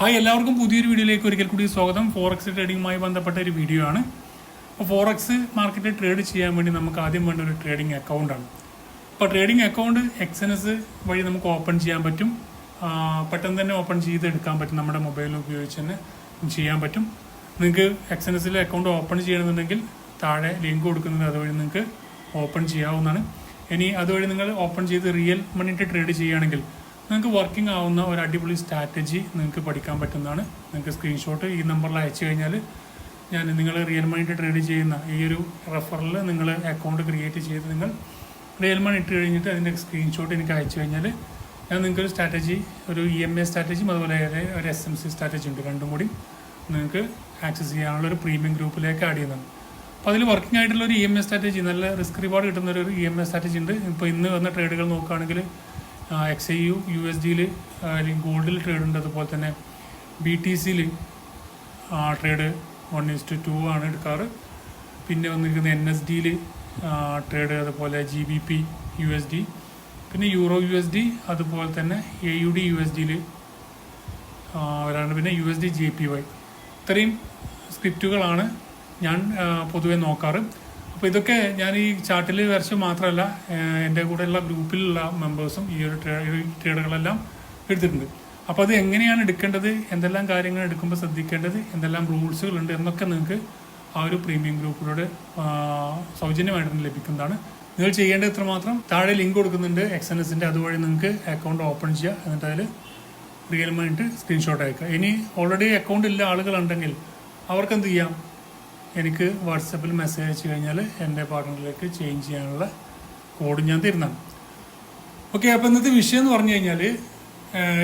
Hi എല്ലാവർക്കും പുതിയൊരു വീഡിയോയിലേക്ക് ഒരിക്കൽ കൂടി സ്വാഗതം. ഫോറക്സ് ട്രേഡിങ്ങുമായി ബന്ധപ്പെട്ട ഒരു വീഡിയോ ആണ്. അപ്പോൾ ഫോറക്സ് മാർക്കറ്റിൽ ട്രേഡ് ചെയ്യാൻ വേണ്ടി നമുക്ക് ആദ്യം വേണ്ട ഒരു ട്രേഡിംഗ് അക്കൗണ്ടാണ് അപ്പോൾ ട്രേഡിംഗ് അക്കൗണ്ട് എക്സനസ് വഴി നമുക്ക് ഓപ്പൺ ചെയ്യാൻ പറ്റും. പെട്ടെന്ന് തന്നെ ഓപ്പൺ ചെയ്ത് എടുക്കാൻ പറ്റും. നമ്മുടെ മൊബൈൽ ഉപയോഗിച്ച് തന്നെ ചെയ്യാൻ പറ്റും. നിങ്ങൾക്ക് എക്സനസിൽ അക്കൗണ്ട് ഓപ്പൺ ചെയ്യണമെന്നുണ്ടെങ്കിൽ താഴെ ലിങ്ക് കൊടുക്കുന്നത് അതുവഴി നിങ്ങൾക്ക് ഓപ്പൺ ചെയ്യാവുന്നതാണ്. ഇനി അതുവഴി നിങ്ങൾ ഓപ്പൺ ചെയ്ത് റിയൽ മണിയിട്ട് ട്രേഡ് ചെയ്യുകയാണെങ്കിൽ നിങ്ങൾക്ക് വർക്കിംഗ് ആവുന്ന ഒരു അടിപൊളി സ്ട്രാറ്റജി നിങ്ങൾക്ക് പഠിക്കാൻ പറ്റുന്നതാണ്. നിങ്ങൾക്ക് സ്ക്രീൻഷോട്ട് ഈ നമ്പറിൽ അയച്ചു കഴിഞ്ഞാൽ ഞാൻ നിങ്ങൾ റിയൽ മണി ട്രേഡ് ചെയ്യുന്ന ഈ ഒരു റെഫറിൽ നിങ്ങൾ അക്കൗണ്ട് ക്രിയേറ്റ് ചെയ്ത് നിങ്ങൾ റിയൽ മണി ഇട്ട് കഴിഞ്ഞിട്ട് അതിന്റെ സ്ക്രീൻഷോട്ട് എനിക്ക് അയച്ചു കഴിഞ്ഞാൽ ഞാൻ നിങ്ങൾക്ക് ഒരു സ്ട്രാറ്റജി ഒരു ഇ എം എ സ്ട്രാറ്റജിയും അതുപോലെ ഒരു എസ് എം സി സ്ട്രാറ്റജി ഉണ്ട് രണ്ടും കൂടി നിങ്ങൾക്ക് ആക്സസ് ചെയ്യാനുള്ള ഒരു പ്രീമിയം ഗ്രൂപ്പിലേക്ക് ആഡ് ചെയ്യുന്നതാണ്. അപ്പോൾ അതിൽ വർക്കിംഗ് ആയിട്ടുള്ള ഒരു ഇ എം എ സ്ട്രാറ്റജി നല്ല റിസ്ക് റിവാർഡ് കിട്ടുന്ന ഒരു ഇ എം എ സ്ട്രാറ്റജി ഉണ്ട്. ഇപ്പോൾ ഇന്ന് വന്ന ട്രേഡുകൾ നോക്കുകയാണെങ്കിൽ X A U U S ഡിയിൽ അല്ലെങ്കിൽ ഗോൾഡിൽ ട്രേഡ് ഉണ്ട്. അതുപോലെ തന്നെ ബി ടി സിയിൽ trade one is to two ആണ് എടുക്കാറ്. പിന്നെ വന്നിരിക്കുന്നത് എൻ എസ് ഡിയിൽ ട്രേഡ് അതുപോലെ G B P U S D പിന്നെ യൂറോ യു എസ് ഡി അതുപോലെ തന്നെ A U D U S ഡിയിൽ വരാണ് പിന്നെ U S D J P Y ഇത്രയും സ്ക്രിപ്റ്റുകളാണ് ഞാൻ പൊതുവെ നോക്കാറ്. അപ്പോൾ ഇതൊക്കെ ഞാൻ ഈ ചാർട്ടിൽ വരച്ച് മാത്രമല്ല എന്റെ കൂടെയുള്ള ഗ്രൂപ്പിലുള്ള മെമ്പേഴ്സും ഈ ഒരു ട്രേഡുകളെല്ലാം എടുത്തിട്ടുണ്ട്. അപ്പോൾ അത് എങ്ങനെയാണ് എടുക്കേണ്ടത് എന്തെല്ലാം കാര്യങ്ങൾ എടുക്കുമ്പോൾ ശ്രദ്ധിക്കേണ്ടത് എന്തെല്ലാം റൂൾസുകളുണ്ട് എന്നൊക്കെ നിങ്ങൾക്ക് ആ ഒരു പ്രീമിയം ഗ്രൂപ്പിലൂടെ സൗജന്യമായിട്ട് ലഭിക്കുന്നതാണ്. നിങ്ങൾ ചെയ്യേണ്ടത് ഇത്രമാത്രം. താഴെ ലിങ്ക് കൊടുക്കുന്നുണ്ട് എക്സ് എൻ എസിന്റെ അതുവഴി നിങ്ങൾക്ക് അക്കൗണ്ട് ഓപ്പൺ ചെയ്യുക എന്നിട്ട് അതിൽ റിയൽ മണിട്ട് സ്ക്രീൻഷോട്ട് അയക്കുക. ഇനി ഓൾറെഡി അക്കൗണ്ട് ഇല്ല ആളുകളുണ്ടെങ്കിൽ അവർക്ക് എന്ത് ചെയ്യാം? എനിക്ക് വാട്സപ്പിൽ മെസ്സേജ് അയച്ചു കഴിഞ്ഞാൽ എന്റെ പാർട്ട്ണറിലേക്ക് ചേഞ്ച് ചെയ്യാനുള്ള കോഡ് ഞാൻ തരുന്നതാണ്. ഓക്കെ അപ്പോൾ ഇന്നത്തെ വിഷയം എന്ന് പറഞ്ഞു കഴിഞ്ഞാൽ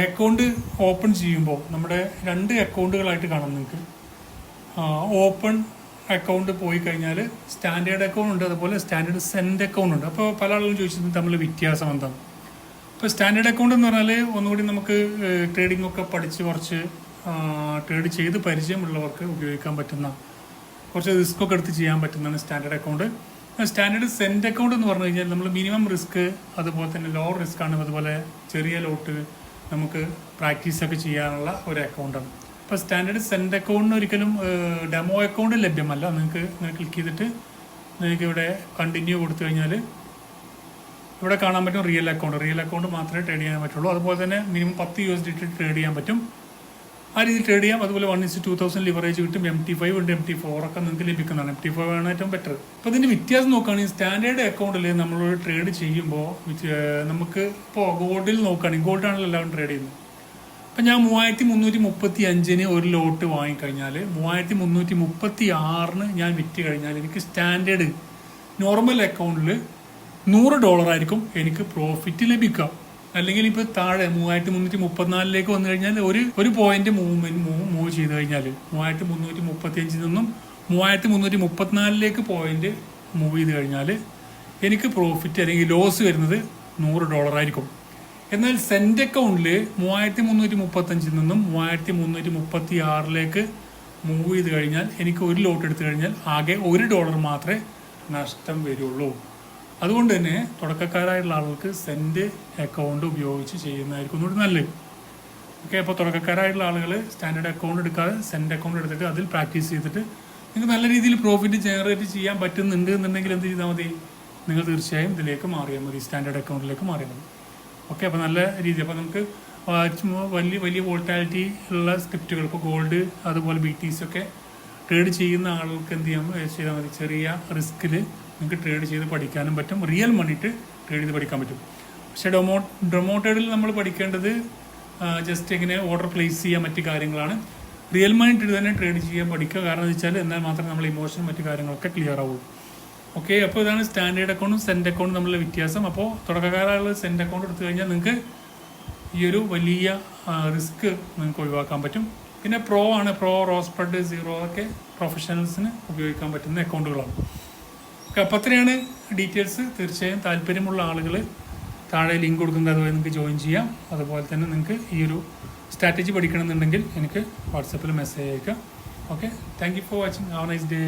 അക്കൗണ്ട് ഓപ്പൺ ചെയ്യുമ്പോൾ നമ്മുടെ രണ്ട് അക്കൗണ്ടുകളായിട്ട് കാണാം നിങ്ങൾക്ക്. ഓപ്പൺ അക്കൗണ്ട് പോയി കഴിഞ്ഞാൽ സ്റ്റാൻഡേർഡ് അക്കൗണ്ട് ഉണ്ട് അതുപോലെ സ്റ്റാൻഡേർഡ് സെൻഡ് അക്കൗണ്ട് ഉണ്ട്. അപ്പോൾ പല ആളുകളും ചോദിച്ചത് തമ്മിൽ വ്യത്യാസം എന്താണ്? ഇപ്പോൾ സ്റ്റാൻഡേർഡ് അക്കൗണ്ട് എന്ന് പറഞ്ഞാൽ ഒന്നുകൂടി നമുക്ക് ട്രേഡിംഗ് ഒക്കെ പഠിച്ച് കുറച്ച് ട്രേഡ് ചെയ്ത് പരിചയമുള്ളവർക്ക് ഉപയോഗിക്കാൻ പറ്റുന്ന കുറച്ച് റിസ്ക് ഒക്കെ എടുത്ത് ചെയ്യാൻ പറ്റുന്നതാണ് standard account standard cent account എന്ന് പറഞ്ഞു കഴിഞ്ഞാൽ നമ്മൾ മിനിമം റിസ്ക് അതുപോലെ തന്നെ ലോ റിസ്ക് ആണ്. അതുപോലെ ചെറിയ ലോട്ട് നമുക്ക് പ്രാക്ടീസ് ഒക്കെ ചെയ്യാനുള്ള ഒരു അക്കൗണ്ടാണ് അപ്പോൾ സ്റ്റാൻഡേർഡ് സെന്റ് അക്കൗണ്ടിന് ഒരിക്കലും ഡെമോ അക്കൗണ്ട് ലഭ്യമല്ല. നിങ്ങൾക്ക് ഇങ്ങനെ ക്ലിക്ക് ചെയ്തിട്ട് നിങ്ങൾക്ക് ഇവിടെ കണ്ടിന്യൂ കൊടുത്തു കഴിഞ്ഞാൽ ഇവിടെ കാണാൻ പറ്റും റിയൽ അക്കൗണ്ട് റിയൽ അക്കൗണ്ട് മാത്രമേ ട്രേഡ് ചെയ്യാൻ പറ്റുള്ളൂ. അതുപോലെ തന്നെ മിനിമം പത്ത് യു എസ് ഡി ട്രേഡ് ചെയ്യാൻ പറ്റും. ആ രീതിയിൽ ട്രേഡ് ചെയ്യാം. അതുപോലെ one is two thousand leverage കിട്ടും. എം ടി ഫൈവ് ഉണ്ട്. എം ടി ഫോർ ഒക്കെ നിങ്ങൾക്ക് ലഭിക്കുന്നതാണ്. എം ടി ഫൈവ് ആണ് ഏറ്റവും ബെറ്റർ അപ്പോൾ ഇതിന്റെ വ്യത്യാസം നോക്കുകയാണെങ്കിൽ സ്റ്റാൻഡേർഡ് അക്കൗണ്ടിൽ നമ്മൾ ട്രേഡ് ചെയ്യുമ്പോൾ നമുക്ക് ഇപ്പോൾ ഗോൾഡിൽ നോക്കുകയാണെങ്കിൽ ഗോൾഡാണല്ലോ എല്ലാവരും ട്രേഡ് ചെയ്യുന്നത്. അപ്പം ഞാൻ മൂവായിരത്തി മുന്നൂറ്റി മുപ്പത്തി അഞ്ചിന് ഒരു ലോട്ട് വാങ്ങിക്കഴിഞ്ഞാൽ മൂവായിരത്തി മുന്നൂറ്റി മുപ്പത്തി ആറിന് ഞാൻ വിറ്റ് കഴിഞ്ഞാൽ എനിക്ക് സ്റ്റാൻഡേർഡ് നോർമൽ അക്കൗണ്ടിൽ നൂറ് ഡോളറായിരിക്കും എനിക്ക് പ്രോഫിറ്റ് ലഭിക്കുക. അല്ലെങ്കിൽ ഇപ്പോൾ താഴെ മൂവായിരത്തി മുന്നൂറ്റി മുപ്പത്തിനാലിലേക്ക് വന്നു കഴിഞ്ഞാൽ ഒരു ഒരു പോയിന്റ് മൂവ്മെന്റ് മൂവ് ചെയ്ത് കഴിഞ്ഞാൽ മൂവായിരത്തി മുന്നൂറ്റി മുപ്പത്തി അഞ്ചിൽ നിന്നും മൂവായിരത്തി മുന്നൂറ്റി മുപ്പത്തിനാലിലേക്ക് പോയിന്റ് മൂവ് ചെയ്ത് കഴിഞ്ഞാൽ എനിക്ക് പ്രോഫിറ്റ് അല്ലെങ്കിൽ ലോസ് വരുന്നത് നൂറ് ഡോളർ ആയിരിക്കും. എന്നാൽ സെന്റ് അക്കൗണ്ടിൽ മൂവായിരത്തി മുന്നൂറ്റി മുപ്പത്തഞ്ചിൽ നിന്നും മൂവായിരത്തി മുന്നൂറ്റി മുപ്പത്തി ആറിലേക്ക് മൂവ് ചെയ്ത് കഴിഞ്ഞാൽ എനിക്ക് ഒരു ലോട്ട് എടുത്തു കഴിഞ്ഞാൽ ആകെ ഒരു ഡോളർ മാത്രമേ നഷ്ടം വരുള്ളൂ. അതുകൊണ്ട് തന്നെ തുടക്കക്കാരായിട്ടുള്ള ആളുകൾക്ക് സെന്റ് അക്കൗണ്ട് ഉപയോഗിച്ച് ചെയ്യുന്നതായിരിക്കും ഒന്നുകൂടി നല്ലത്. ഓക്കെ അപ്പോൾ തുടക്കക്കാരായിട്ടുള്ള ആളുകൾ സ്റ്റാൻഡേർഡ് അക്കൗണ്ട് എടുക്കാതെ സെന്റ് അക്കൗണ്ട് എടുത്തിട്ട് അതിൽ പ്രാക്ടീസ് ചെയ്തിട്ട് നിങ്ങൾക്ക് നല്ല രീതിയിൽ പ്രോഫിറ്റ് ജനറേറ്റ് ചെയ്യാൻ പറ്റുന്നുണ്ട് എന്നുണ്ടെങ്കിൽ എന്ത് ചെയ്താൽ മതി? നിങ്ങൾ തീർച്ചയായും ഇതിലേക്ക് മാറിയാൽ മതി സ്റ്റാൻഡേർഡ് അക്കൗണ്ടിലേക്ക് മാറിയാൽ മതി. ഓക്കെ അപ്പോൾ നല്ല രീതി. അപ്പോൾ നമുക്ക് വലിയ വലിയ വോൾട്ടാലിറ്റി ഉള്ള സ്ക്രിപ്റ്റുകൾ ഇപ്പോൾ ഗോൾഡ് അതുപോലെ ബി ടി സി ഒക്കെ ട്രേഡ് ചെയ്യുന്ന ആളുകൾക്ക് എന്ത് ചെയ്യാൻ ചെയ്താൽ മതി. ചെറിയ റിസ്കിൽ നിങ്ങൾക്ക് ട്രേഡ് ചെയ്ത് പഠിക്കാനും പറ്റും. റിയൽ മണിയിട്ട് ട്രേഡ് ചെയ്ത് പഠിക്കാൻ പറ്റും. പക്ഷേ ഡൊമോ ഡൊമോട്ടേഡിൽ നമ്മൾ പഠിക്കേണ്ടത് ജസ്റ്റ് എങ്ങനെ ഓർഡർ പ്ലേസ് ചെയ്യാൻ മറ്റ് കാര്യങ്ങളാണ്. റിയൽ മണി ഇട്ടിട്ട് തന്നെ ട്രേഡ് ചെയ്യാൻ പഠിക്കുക. കാരണം എന്ന് വെച്ചാൽ എന്നാൽ മാത്രമേ നമ്മൾ ഇമോഷൻ മറ്റു കാര്യങ്ങളൊക്കെ ക്ലിയർ ആവുള്ളൂ. ഓക്കെ അപ്പോൾ ഇതാണ് സ്റ്റാൻഡേർഡ് അക്കൗണ്ടും സെന്റ് അക്കൗണ്ടും തമ്മിലുള്ള വ്യത്യാസം. അപ്പോൾ തുടക്കക്കാരായുള്ള സെന്റ് അക്കൗണ്ട് എടുത്തു കഴിഞ്ഞാൽ നിങ്ങൾക്ക് ഈ ഒരു വലിയ റിസ്ക് നിങ്ങൾക്ക് ഒഴിവാക്കാൻ പറ്റും. പിന്നെ പ്രോ ആണ്. പ്രോ റോസ്പ്രഡ് സീറോ ഒക്കെ പ്രൊഫഷണൽസിന് ഉപയോഗിക്കാൻ പറ്റുന്ന അക്കൗണ്ടുകളാണ് അപ്പോൾ അത്രയാണ് ഡീറ്റെയിൽസ് തീർച്ചയായും താല്പര്യമുള്ള ആളുകൾ താഴെ ലിങ്ക് കൊടുക്കുന്നത് അതുപോലെ നിങ്ങൾക്ക് ജോയിൻ ചെയ്യാം. അതുപോലെ തന്നെ നിങ്ങൾക്ക് ഈ ഒരു സ്ട്രാറ്റജി പഠിക്കണമെന്നുണ്ടെങ്കിൽ എനിക്ക് വാട്സപ്പിൽ മെസ്സേജ് അയക്കാം okay thank you for watching have nice day